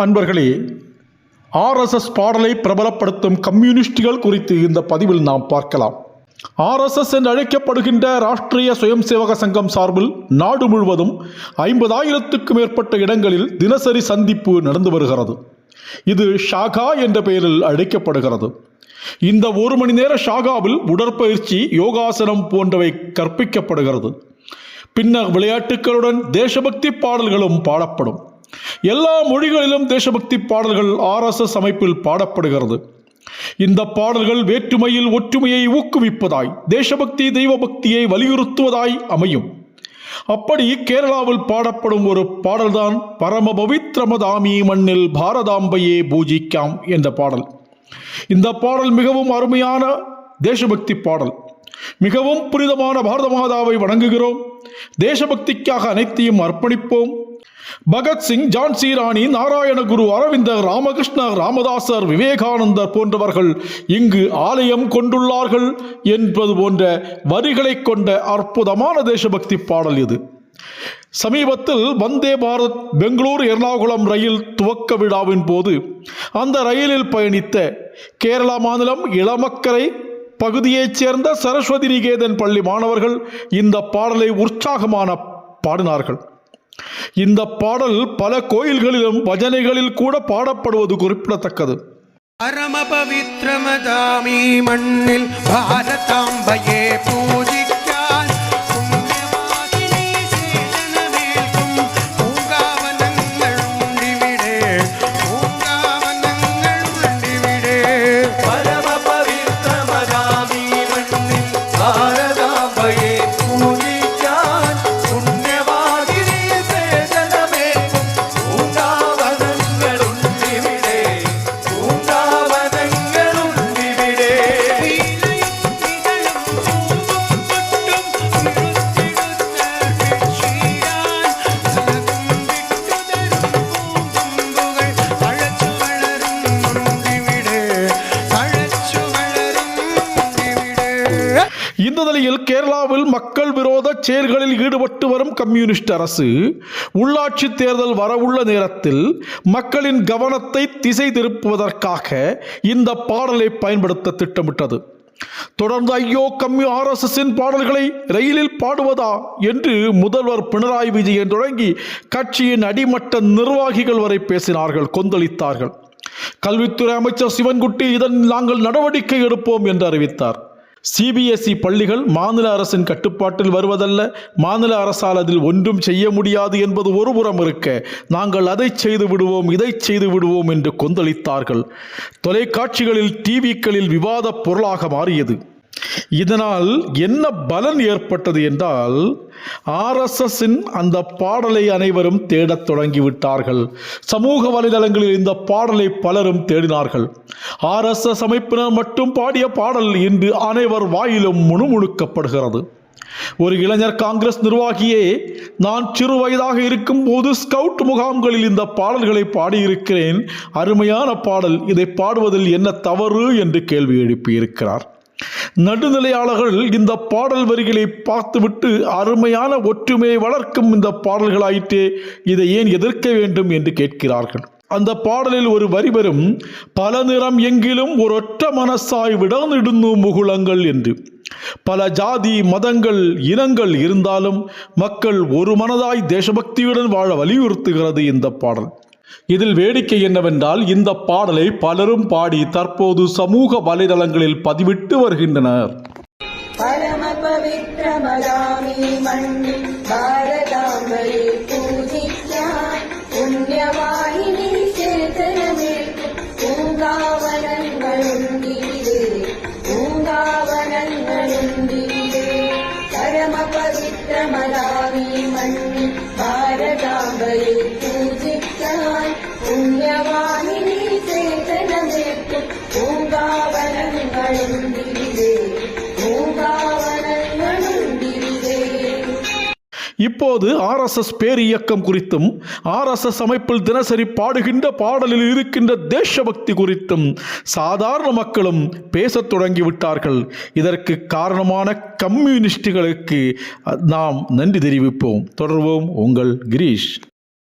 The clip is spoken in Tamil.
அன்பர்களே ஆர்எஸ்எஸ் பாடலை பிரபலப்படுத்தும் கம்யூனிஸ்டுகள் குறித்து இந்த பதிவில் நாம் பார்க்கலாம். ஆர்எஸ்எஸ் என்று அழைக்கப்படுகின்ற ராஷ்டிரிய சுயம் சேவக சங்கம் சார்பில் நாடு முழுவதும் ஐம்பதாயிரத்துக்கும் மேற்பட்ட இடங்களில் தினசரி சந்திப்பு நடந்து வருகிறது. இது ஷாகா என்ற பெயரில் அழைக்கப்படுகிறது. இந்த ஒரு மணி நேர ஷாகாவில் உடற்பயிற்சி யோகாசனம் போன்றவை கற்பிக்கப்படுகிறது. பின்னர் விளையாட்டுகளுடன் தேசபக்தி பாடல்களும் பாடப்படும். எல்லா மொழிகளிலும் தேசபக்தி பாடல்கள் ஆர்எஸ்எஸ் அமைப்பில் பாடப்படுகிறது. இந்த பாடல்கள் வேற்றுமையில் ஒற்றுமையை ஊக்குவிப்பதாய் தேசபக்தி தெய்வபக்தியை வலியுறுத்துவதாய் அமையும். அப்படி கேரளாவில் பாடப்படும் ஒரு பாடல்தான் பரம பவித்ரமதாமி மண்ணில் பாரதாம்பையே பூஜிக்காம் என்ற பாடல். இந்த பாடல் மிகவும் அருமையான தேசபக்தி பாடல். மிகவும் புனிதமான பாரத மாதாவை வணங்குகிறோம். தேசபக்திக்காக அனைத்தையும் அர்ப்பணிப்போம். பகத்சிங் ஜான்சி ராணி நாராயணகுரு அரவிந்தர் ராமகிருஷ்ணர் ராமதாசர் விவேகானந்தர் போன்றவர்கள் இங்கு ஆலயம் கொண்டுள்ளார்கள் என்பது போன்ற வரிகளைக் கொண்ட அற்புதமான தேசபக்தி பாடல் இது. சமீபத்தில் வந்தே பாரத் பெங்களூர் எர்ணாகுளம் ரயில் துவக்க விழாவின் போது அந்த ரயிலில் பயணித்த கேரளா மாநிலம் இளமக்கரை பகுதியைச் சேர்ந்த சரஸ்வதி நிகேதன் பள்ளி மாணவர்கள் இந்த பாடலை உற்சாகமான பாடினார்கள். இந்த பாடல் பல கோயில்களிலும் பஜனைகளில் கூட பாடப்படுவது குறிப்பிடத்தக்கது. பரம பவித்ரமதாமி மண்ணில் பாரதாம்பையே இந்த நிலையில் கேரளாவில் மக்கள் விரோத செயல்களில் ஈடுபட்டு வரும் கம்யூனிஸ்ட் அரசு உள்ளாட்சி தேர்தல் வரவுள்ள நேரத்தில் மக்களின் கவனத்தை திசை திருப்புவதற்காக இந்த பாடலை பயன்படுத்த திட்டமிட்டது. தொடர்ந்து ஐயோ கம்யூ ஆர்எஸ்எஸ்ஸின் பாடல்களை ரயிலில் பாடுவதா என்று முதல்வர் பினராயி விஜயன் தொடங்கி கட்சியின் அடிமட்ட நிர்வாகிகள் வரை பேசினார்கள் கொந்தளித்தார்கள். கல்வித்துறை அமைச்சர் சிவன்குட்டி இதன் நாங்கள் நடவடிக்கை எடுப்போம் என்று அறிவித்தார். சிபிஎஸ்இ பள்ளிகள் மாநில அரசின் கட்டுப்பாட்டில் வருவதல்ல. மாநில அரசால் அதில் ஒன்றும் செய்ய முடியாது என்பது ஒருபுறம் இருக்க. நாங்கள் அதை செய்து விடுவோம் இதை செய்து விடுவோம் என்று கொந்தளித்தார்கள். தொலைக்காட்சிகளில் டிவிக்களில் விவாதப் பொருளாக மாறியது. இதனால் என்ன பலன் ஏற்பட்டது என்றால் ஆர்எஸ்எஸ்ஸின் அந்த பாடலை அனைவரும் தேடத் தொடங்கிவிட்டார்கள். சமூக வலைதளங்களில் இந்த பாடலை பலரும் தேடினார்கள். ஆர்எஸ்எஸ் அமைப்பினர் மட்டும் பாடிய பாடல் இன்று அனைவர் வாயிலும் முணுமுணுக்கப்படுகிறது. ஒரு இளைஞர் காங்கிரஸ் நிர்வாகியே நான் சிறு வயதாக இருக்கும்போது ஸ்கவுட் முகாம்களில் இந்த பாடல்களை பாடியிருக்கிறேன். அருமையான பாடல். இதை பாடுவதில் என்ன தவறு? என்று கேள்வி எழுப்பியிருக்கிறார். நடுநிலையாளர்கள் இந்த பாடல் வரிகளை பார்த்துவிட்டு அருமையான ஒற்றுமையை வளர்க்கும் இந்த பாடல்களாயிற்றே இதை ஏன் எதிர்க்க வேண்டும் என்று கேட்கிறார்கள். அந்த பாடலில் ஒரு வரி வரும் பல நிறம் எங்கிலும் ஒரு ஒற்ற மனசாய் விடர்ந்திடுന്നു முகுளங்கள் என்று. பல ஜாதி மதங்கள் இனங்கள் இருந்தாலும் மக்கள் ஒரு மனதாய் தேசபக்தியுடன் வாழ வலியுறுத்துகிறது இந்த பாடல். இதில் வேடிக்கை என்னவென்றால் இந்த பாடலை பலரும் பாடி தற்போது சமூக வலைதளங்களில் பதிவிட்டு வருகின்றனர். பரம பவித்திரமதாமி மண்ணி பாரதாம்பரி பூஜை பூஜித்தான் புண்ணியவாணினி சேதனமேற்று பூங்காவனங்களுண்டிலே பூங்காவனங்களுண்டிலே இப்போது ஆர்எஸ்எஸ் பேர் இயக்கம் குறித்தும் ஆர்எஸ்எஸ் அமைப்பில் தினசரி பாடுகின்ற பாடலில் இருக்கின்ற தேசபக்தி குறித்தும் சாதாரண மக்களும் பேசத் தொடங்கிவிட்டார்கள். இதற்கு காரணமான கம்யூனிஸ்டுகளுக்கு நாம் நன்றி தெரிவிப்போம். தொடர்வோம் உங்கள் கிரீஷ்.